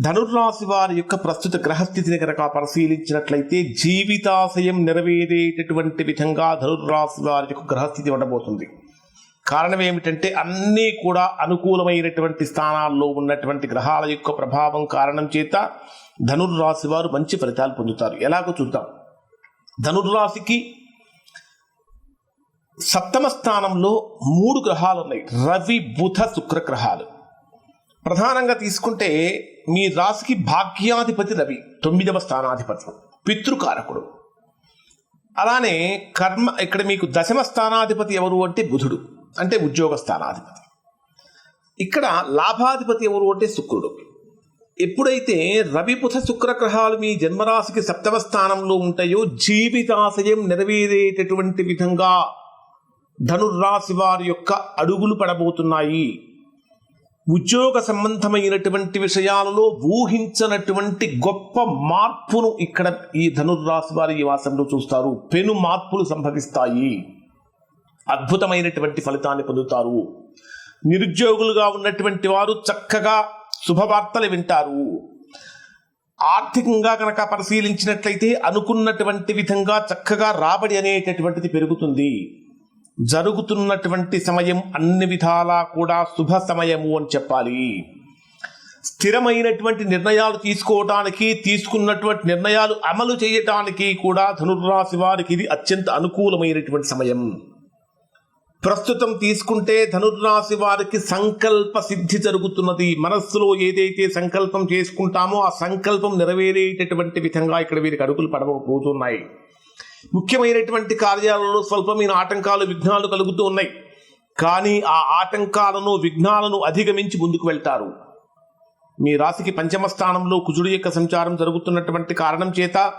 ధనుర్రాశి వారి యొక్క ప్రస్తుత గ్రహస్థితిని కనుక పరిశీలించినట్లయితే జీవితాశయం నెరవేరేటటువంటి విధంగా ధనుర్రాశి వారి యొక్క గ్రహస్థితి ఉండబోతుంది. కారణం ఏమిటంటే అన్నీ కూడా అనుకూలమైనటువంటి స్థానాల్లో ఉన్నటువంటి గ్రహాల యొక్క ప్రభావం కారణం చేత ధనుర్రాశి వారు మంచి ఫలితాలు పొందుతారు. ఎలాగో చూద్దాం. ధనుర్రాశికి సప్తమ స్థానంలో మూడు గ్రహాలు ఉన్నాయి. రవి బుధ శుక్ర గ్రహాలు. ప్రధానంగా తీసుకుంటే మీ రాశికి భాగ్యాధిపతి రవి తొమ్మిదవ స్థానాధిపతి పితృకారకుడు. అలానే కర్మ ఇక్కడ మీకు దశమ స్థానాధిపతి ఎవరు అంటే బుధుడు అంటే ఉద్యోగ స్థానాధిపతి. ఇక్కడ లాభాధిపతి ఎవరు అంటే శుక్రుడు. ఎప్పుడైతే రవి బుధ శుక్రగ్రహాలు మీ జన్మరాశికి సప్తమ స్థానంలో ఉంటాయో జీవితాశయం నెరవేరేటటువంటి విధంగా ధనుర్రాశి వారి యొక్క అడుగులు పడబోతున్నాయి. ఉద్యోగ సంబంధమైనటువంటి విషయాలలో ఊహించనటువంటి గొప్ప మార్పును ఇక్కడ ఈ ధనుర్రాశి వారి ఈ వాసంలో చూస్తారు. పెను మార్పులు సంభవిస్తాయి. అద్భుతమైనటువంటి ఫలితాన్ని పొందుతారు. నిరుద్యోగులుగా ఉన్నటువంటి వారు చక్కగా శుభవార్తలు వింటారు. ఆర్థికంగా కనుక పరిశీలించినట్లయితే అనుకున్నటువంటి విధంగా చక్కగా రాబడి అనేటటువంటిది పెరుగుతుంది. జరుగుతున్నటువంటి సమయం అన్ని విధాలా కూడా శుభ సమయము అని చెప్పాలి. స్థిరమైనటువంటి నిర్ణయాలు తీసుకోవడానికి తీసుకున్నటువంటి నిర్ణయాలు అమలు చేయటానికి కూడా ధనుర్రాశి వారికి ఇది అత్యంత అనుకూలమైనటువంటి సమయం. ప్రస్తుతం తీసుకుంటే ధనుర్రాశి వారికి సంకల్ప సిద్ధి జరుగుతున్నది. మనస్సులో ఏదైతే సంకల్పం చేసుకుంటామో ఆ సంకల్పం నెరవేరేటటువంటి విధంగా ఇక్కడ వీరికి అడుగులు పడవబోతున్నాయి ముఖ్యమైనటువంటి కార్యాలలో స్వల్పమైన ఆటంకాలు విఘ్నాలు కలుగుతూ ఉన్నాయి. కానీ ఆ ఆటంకాలను విఘ్నాలను అధిగమించి ముందుకు వెళ్తారు. మీ రాశికి పంచమ స్థానంలో కుజుడు యొక్క సంచారం జరుగుతున్నటువంటి కారణం చేత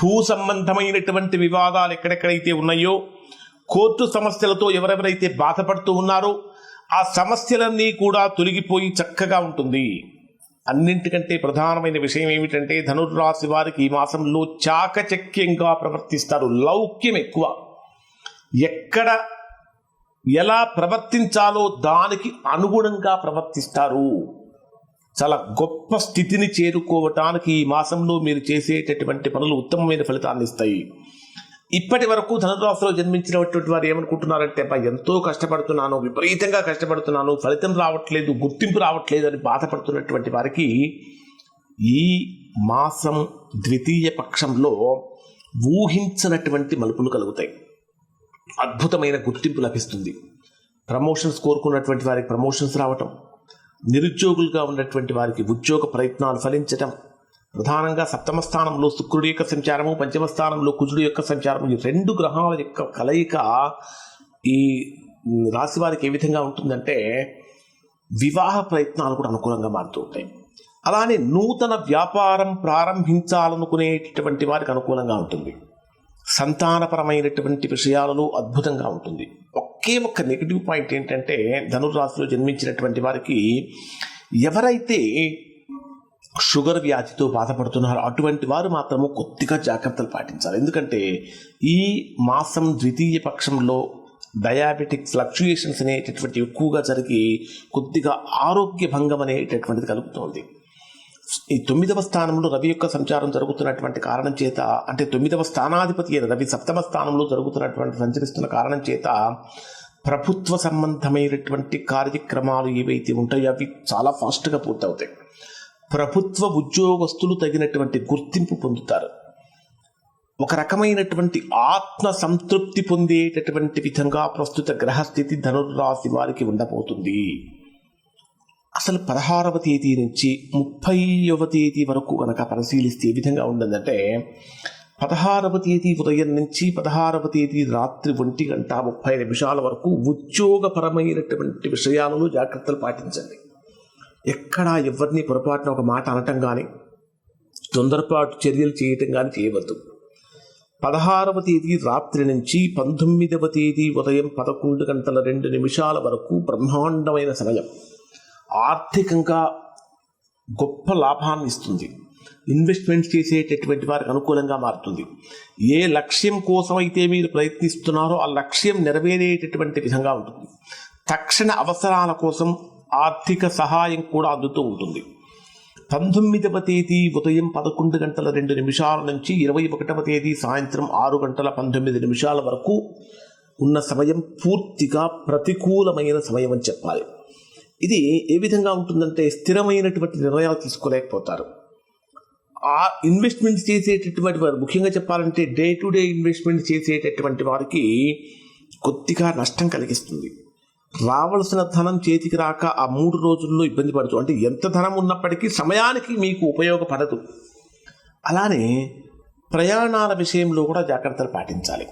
భూ సంబంధమైనటువంటి వివాదాలు ఎక్కడెక్కడైతే ఉన్నాయో కోర్టు సమస్యలతో ఎవరెవరైతే బాధపడుతూ ఉన్నారో ఆ సమస్యలన్నీ కూడా తొలగిపోయి చక్కగా ఉంటుంది. అన్నింటికంటే ప్రధానమైన విషయం ఏమిటంటే ధనుర్రాశి వారికి ఈ మాసంలో చాకచక్యంగా ప్రవర్తిస్తారు. లౌక్యం ఎక్కువ. ఎక్కడ ఎలా ప్రవర్తించాలో దానికి అనుగుణంగా ప్రవర్తిస్తారు. చాలా గొప్ప స్థితిని చేరుకోవటానికి ఈ మాసంలో మీరు చేసేటటువంటి పనులు ఉత్తమమైన ఫలితాన్ని ఇస్తాయి. ఇప్పటి వరకు ధనురాశిలో జన్మించినటువంటి వారు ఏమనుకుంటున్నారంటే అబ్బా ఎంతో కష్టపడుతున్నాను విపరీతంగా కష్టపడుతున్నాను ఫలితం రావట్లేదు గుర్తింపు రావట్లేదు అని బాధపడుతున్నటువంటి వారికి ఈ మాసం ద్వితీయ పక్షంలో ఊహించనటువంటి మలుపులు కలుగుతాయి. అద్భుతమైన గుర్తింపు లభిస్తుంది. ప్రమోషన్స్ కోరుకున్నటువంటి వారికి ప్రమోషన్స్ రావటం నిరుద్యోగులుగా ఉన్నటువంటి వారికి ఉద్యోగ ప్రయత్నాలు ఫలించటం ప్రధానంగా సప్తమ స్థానంలో శుక్రుడి యొక్క సంచారము పంచమ స్థానంలో కుజుడు యొక్క సంచారము ఈ రెండు గ్రహాల యొక్క కలయిక ఈ రాశి వారికి ఏ విధంగా ఉంటుందంటే వివాహ ప్రయత్నాలు కూడా అనుకూలంగా మారుతూ ఉంటాయి. అలానే నూతన వ్యాపారం ప్రారంభించాలనుకునేటటువంటి వారికి అనుకూలంగా ఉంటుంది. సంతానపరమైనటువంటి విషయాలలో అద్భుతంగా ఉంటుంది. ఒకే ఒక్క నెగిటివ్ పాయింట్ ఏంటంటే ధనుర్రాశిలో జన్మించినటువంటి వారికి ఎవరైతే షుగర్ వ్యాధితో బాధపడుతున్నారు. అటువంటి వారు మాత్రము కొద్దిగా జాగ్రత్తలు పాటించాలి. ఎందుకంటే ఈ మాసం ద్వితీయ పక్షంలో డయాబెటిక్ ఫ్లక్చుయేషన్స్ అనేటటువంటి ఎక్కువగా జరిగి కొద్దిగా ఆరోగ్య భంగం అనేటటువంటిది కలుగుతోంది. ఈ తొమ్మిదవ స్థానంలో రవి యొక్క సంచారం జరుగుతున్నటువంటి కారణం చేత అంటే తొమ్మిదవ స్థానాధిపతి అయిన రవి సప్తమ స్థానంలో జరుగుతున్నటువంటి సంచరిస్తున్న కారణం చేత ప్రభుత్వ సంబంధమైనటువంటి కార్యక్రమాలు ఏవైతే ఉంటాయో అవి చాలా ఫాస్ట్గా పూర్తవుతాయి. ప్రభుత్వ ఉద్యోగస్తులు తగినటువంటి గుర్తింపు పొందుతారు. ఒక రకమైనటువంటి ఆత్మ సంతృప్తి పొందేటటువంటి విధంగా ప్రస్తుత గ్రహస్థితి ధనుర్రాశి వారికి ఉండబోతుంది. అసలు పదహారవ తేదీ నుంచి ముప్పైవ తేదీ వరకు కనుక పరిశీలిస్తే ఏ విధంగా ఉండదంటే పదహారవ తేదీ ఉదయం నుంచి పదహారవ తేదీ రాత్రి ఒంటి గంట ముప్పై నిమిషాల వరకు ఉద్యోగపరమైనటువంటి విషయాలలో జాగ్రత్తలు పాటించండి. ఎక్కడా ఎవరిని పొరపాటున ఒక మాట అనటం కానీ తొందరపాటు చర్యలు చేయటం కానీ చేయవద్దు. పదహారవ తేదీ రాత్రి నుంచి పంతొమ్మిదవ తేదీ ఉదయం పదకొండు గంటల రెండు నిమిషాల వరకు బ్రహ్మాండమైన సమయం. ఆర్థికంగా గొప్ప లాభాన్ని ఇస్తుంది. ఇన్వెస్ట్మెంట్ చేసేటటువంటి వారికి అనుకూలంగా మారుతుంది. ఏ లక్ష్యం కోసం అయితే మీరు ప్రయత్నిస్తున్నారో ఆ లక్ష్యం నెరవేరేటటువంటి విధంగా ఉంటుంది. తక్షణ అవసరాల కోసం ఆర్థిక సహాయం కూడా అందుతూ ఉంటుంది. పంతొమ్మిదవ తేదీ ఉదయం పదకొండు గంటల రెండు నిమిషాల నుంచి ఇరవై ఒకటవ తేదీ సాయంత్రం ఆరు గంటల పంతొమ్మిది నిమిషాల వరకు ఉన్న సమయం పూర్తిగా ప్రతికూలమైన సమయం అని చెప్పాలి. ఇది ఏ విధంగా ఉంటుందంటే స్థిరమైనటువంటి నిర్ణయాలు తీసుకోలేకపోతారు. ఆ ఇన్వెస్ట్మెంట్ చేసేటటువంటి వారు ముఖ్యంగా చెప్పాలంటే డే టు డే ఇన్వెస్ట్మెంట్ చేసేటటువంటి వారికి కొద్దిగా నష్టం కలిగిస్తుంది. రావలసిన ధనం చేతికి రాక ఆ మూడు రోజుల్లో ఇబ్బంది పడుతూ అంటే ఎంత ధనం ఉన్నప్పటికీ సమయానికి మీకు ఉపయోగపడదు. అలానే ప్రయాణాల విషయంలో కూడా జాగ్రత్తలు పాటించాలి.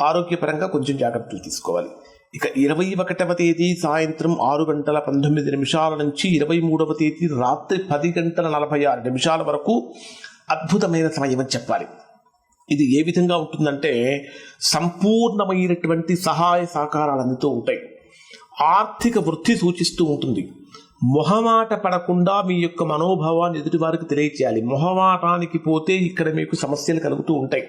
ఆరోగ్యపరంగా కొంచెం జాగ్రత్తలు తీసుకోవాలి. ఇక ఇరవై ఒకటవ తేదీ సాయంత్రం ఆరు గంటల పంతొమ్మిది నిమిషాల నుంచి ఇరవై మూడవ తేదీ రాత్రి పది గంటల నలభై ఆరు నిమిషాల వరకు అద్భుతమైన సమయం అని చెప్పాలి. ఇది ఏ విధంగా ఉంటుందంటే సంపూర్ణమైనటువంటి సహాయ సహకారాలు అందుతూ ఉంటాయి. ఆర్థిక వృద్ధి సూచిస్తూ ఉంటుంది. మొహమాట పడకుండా మీ యొక్క మనోభావాన్ని ఎదుటి వారికి తెలియచేయాలి. మొహమాటానికి పోతే ఇక్కడ మీకు సమస్యలు కలుగుతూ ఉంటాయి.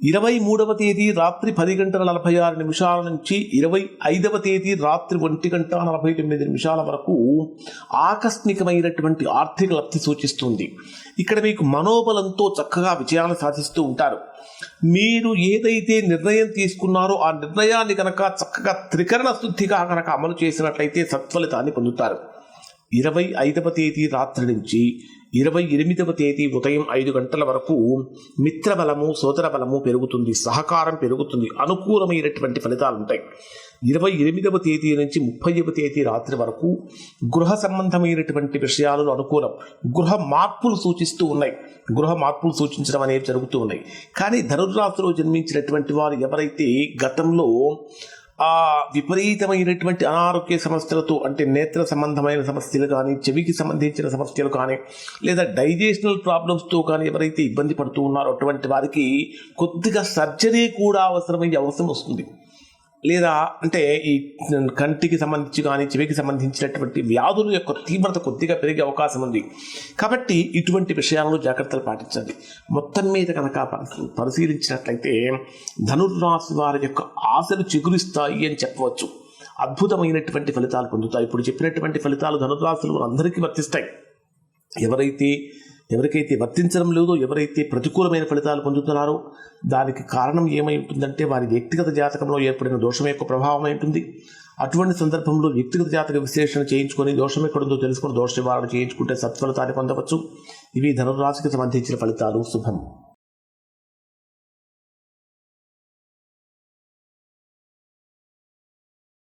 ఇరవై మూడవ తేదీ రాత్రి పది గంటల నలభై ఆరు నిమిషాల నుంచి ఇరవై ఐదవ తేదీ రాత్రి ఒంటి గంట నలభై తొమ్మిది నిమిషాల వరకు ఆకస్మికమైనటువంటి ఆర్థిక లబ్ధి సూచిస్తుంది. ఇక్కడ మీకు మనోబలంతో చక్కగా విజయాలు సాధిస్తూ ఉంటారు. మీరు ఏదైతే నిర్ణయం తీసుకున్నారో ఆ నిర్ణయాన్ని కనుక చక్కగా త్రికరణ శుద్ధిగా కనుక అమలు చేసినట్లయితే సత్ఫలితాన్ని పొందుతారు. ఇరవై ఐదవ తేదీ రాత్రి నుంచి ఇరవై ఎనిమిదవ తేదీ ఉదయం ఐదు గంటల వరకు మిత్రబలము సోదర బలము పెరుగుతుంది సహకారం పెరుగుతుంది అనుకూలమైనటువంటి ఫలితాలు ఉంటాయి ఇరవై ఎనిమిదవ తేదీ నుంచి ముప్పైవ తేదీ రాత్రి వరకు గృహ సంబంధమైనటువంటి విషయాలు అనుకూలం. గృహ మార్పులు సూచిస్తూ ఉన్నాయి. గృహ మార్పులు సూచించడం అనేవి జరుగుతూ ఉన్నాయి. కానీ ధనుర్రాశిలో జన్మించినటువంటి వారు ఎవరైతే గతంలో ఆ విపరీతమైనటువంటి అనారోగ్య సమస్యలతో అంటే నేత్ర సంబంధమైన సమస్యలు కానీ చెవికి సంబంధించిన సమస్యలు కానీ లేదా డైజెషనల్ ప్రాబ్లమ్స్తో కానీ ఎవరైతే ఇబ్బంది పడుతూ ఉన్నారో అటువంటి వారికి కొద్దిగా సర్జరీ కూడా అవసరమయ్యే అవసరం వస్తుంది. లేదా అంటే ఈ కంటికి సంబంధించి కానీ చెవికి సంబంధించినటువంటి వ్యాధుల యొక్క తీవ్రత కొద్దిగా పెరిగే అవకాశం ఉంది. కాబట్టి ఇటువంటి విషయాలను జాగ్రత్తలు పాటించాలి. మొత్తం మీద కనుక పరిశీలించినట్లయితే ధనుర్రాశి వారి యొక్క ఆశలు చిగురిస్తాయి అని చెప్పవచ్చు. అద్భుతమైనటువంటి ఫలితాలు పొందుతాయి. ఇప్పుడు చెప్పినటువంటి ఫలితాలు ధనుర్రాశులు అందరికీ వర్తిస్తాయి. ఎవరైతే ఎవరికైతే వర్తించడం లేదో ఎవరైతే ప్రతికూలమైన ఫలితాలు పొందుతున్నారో దానికి కారణం ఏమై ఉంటుందంటే వారి వ్యక్తిగత జాతకంలో ఏర్పడిన దోషం యొక్క ప్రభావం ఉంటుంది. అటువంటి సందర్భంలో వ్యక్తిగత జాతక విశ్లేషణ చేయించుకొని దోషం ఎక్కడుందో తెలుసుకొని దోష నివారణ చేయించుకుంటే సత్ఫలితాన్ని పొందవచ్చు. ఇవి ధనురాశికి సంబంధించిన ఫలితాలు. శుభం.